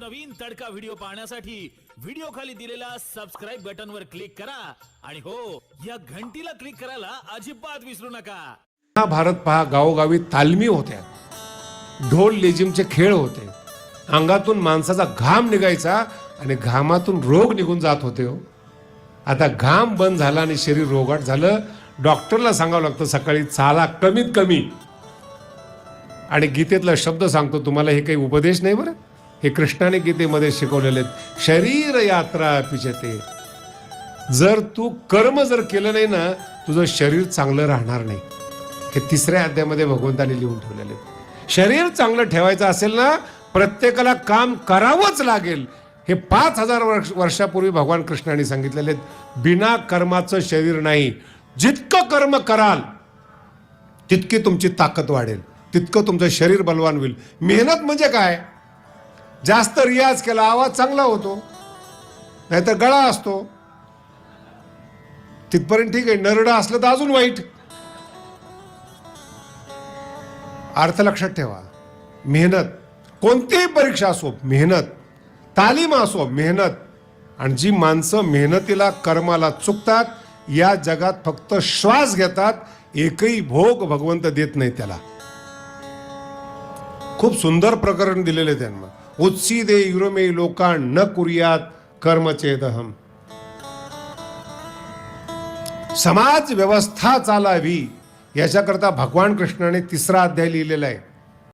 नवनवीन तडका व्हिडिओ पाहण्यासाठी व्हिडिओ खाली दिलेल्या सबस्क्राईब बटन वर क्लिक करा. आणि हो या घंटीला क्लिक करायला अजिबात विसरू नका. हा भारत पहा गावोगावी तालमी होत्या. ढोल लेजिमचे खेळ होते. अंगातून माणसाचा घाम निघायचा आणि घामातून रोग निघून जात होते हो. आता घाम बंद झाला आणि शरीर रोगाट झालं. डॉक्टरला सांगावं लागतं सकाळी चाला कमीत कमी. आणि गीतेतला शब्द सांगतो तुम्हाला हे काही उपदेश नाही बरं? हे कृष्णाने गीतेमध्ये शिकवलेले आहेत. शरीर यात्रा पिचते जर तू कर्म जर केलं नाही ना तुझं शरीर चांगलं राहणार नाही. हे तिसऱ्या अध्यायामध्ये भगवंताने लिहून ठेवलेले आहेत. शरीर चांगलं ठेवायचं असेल ना प्रत्येकाला काम करावंच लागेल. हे पाच हजार वर्ष वर्षापूर्वी भगवान कृष्णाने सांगितलेले आहेत. बिना कर्माचं शरीर नाही. जितकं कर्म कराल तितकी तुमची ताकद वाढेल. तितकं तुमचं शरीर बलवान होईल. मेहनत म्हणजे काय? जास्त रियाज केला आवाज चांगला होतो. नाहीतर गळा असतो. तिथपर्यंत ठीक आहे नरडं असलं तर अजून वाईट. अर्थ लक्षात ठेवा. मेहनत. कोणतीही परीक्षा असो मेहनत. तालीम असो मेहनत. आणि जी माणसं मेहनतीला कर्माला चुकतात या जगात फक्त श्वास घेतात एकही भोग भगवंत देत नाही त्याला. खूप सुंदर प्रकरण दिलेले त्यांना. उत्सी दे युरोमे लोकां न कुर्यात कर्मचेदहम समाज व्यवस्था चालावी याच्याकरता भगवान कृष्णाने तिसरा अध्याय लिहिलेला आहे